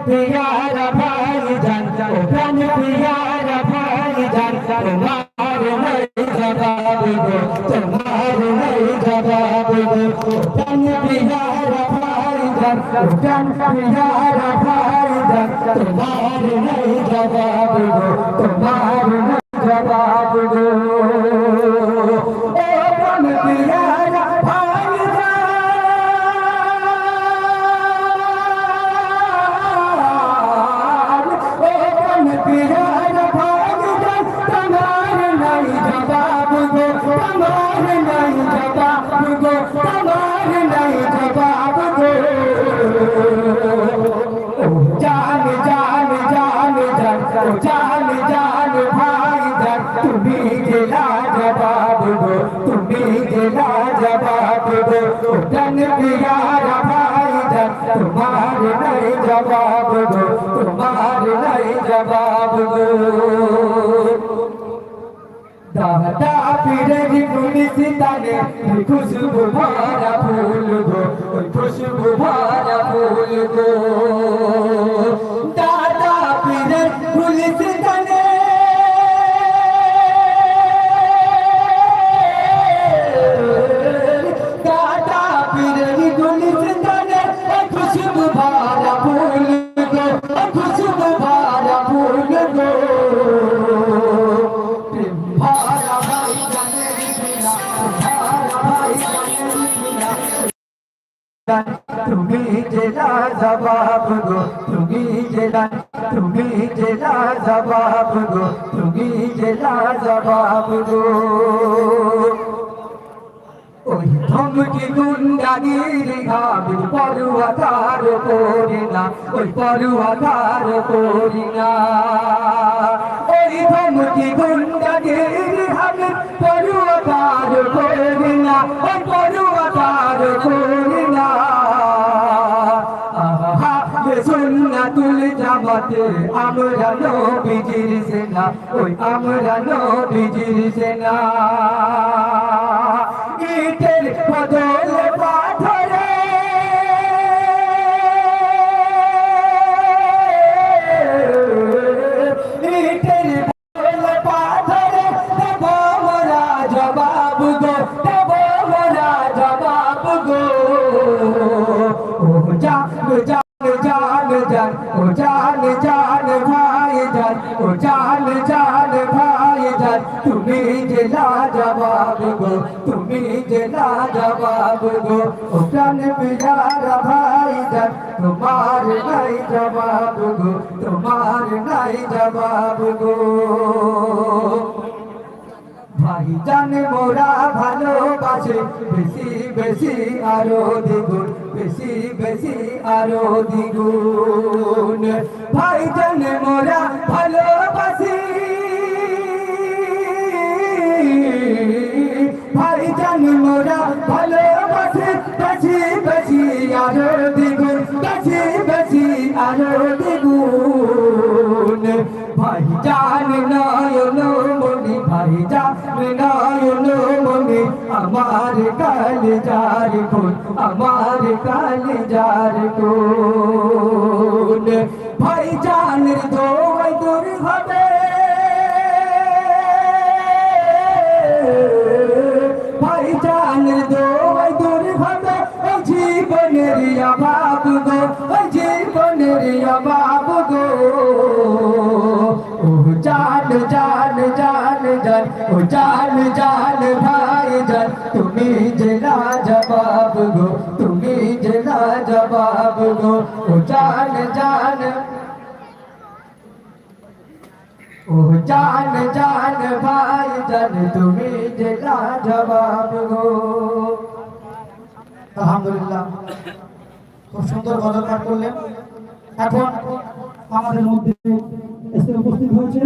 পিয়ারা ভাই জান ও প্রাণ পিয়ারা ভাই জান তোমার নাই জবাব গো তোমার নাই জবাব গো ও প্রাণ পিয়ারা ভাই জান ও প্রাণ পিয়ারা ভাই জান তোমার নাই জবাব গো তোমার নাই জবাব গো জান জান জান জান জান জান ভাই জান তুমি জেলা জবাব গো তুমি জেলা জবাব গো জান পিয়ারা ভাই দাদা পীরের পুলিশ তানে খুশবু ভরা ফুল গো ওই খুশবু ভরা ফুল গো দাদা পীরের পুলিশ তানে তুমি জেলা জবাব গো, তুমি জেলা তুমি জেলা জবাব গো, তুমি জেলা জবাব গো। ওই ধমকি গুন্ডাগির ঘাবি পড়ুয়া তার করি না, ওই পড়ুয়া তার করি না। ওই ধমকি গুন্ডাগির ঘাবি পড়ুয়া তার করি জামাতে আমরা নবীজির সেনা, ওই আমরা নবীজির সেনা। ইটের বদলে পাথরে ইটের বদলে পাথরে দেব মোরা জবাব গো, দেব মোরা জবাব গো। ও জান জান জান জান ও জান জান ভাই জান ও জান জান ভাই জান তুমি যে লা জবাব গো, তুমি যে লা জবাব গো, ও প্রাণ পিয়ারা ভাই জান তোমার নাই জবাব গো, তোমার নাই জবাব গো। ভাই জানে মোরা ভালোবাসে, বেশি বেশি আরও দ্বিগুণ বেশি বেশি আরও দ্বিগুণ। ভাই জানে মোরা ভালোবাসি। ভাই জানে মোরা ভালোবাসে। বেশি বেশি আরও দ্বিগুণ, বেশি বেশি আরও দ্বিগুণ। ভাই জান নয়ন মনি ভাই জান নয়ন। আমার কাল যার কোন, আমার কাল যার কোন। ভাই জানের দোয়াই দূর হবে ভাই জানের দোয়াই দূর হবে জীবনের অভাব গো জীবনের অভাব গো। ও জান জান জান জান, ও জান তুমি জেলা জবাব গো, তুমি জেলা জবাব গো, ও জান জান। ও জান জান ভাই জান, তুমি জেলা জবাব গো। আলহামদুলিল্লাহ। খুব সুন্দর গজল পাঠ করলেন। এখন আমাদের মধ্যে এসে উপস্থিত হয়েছে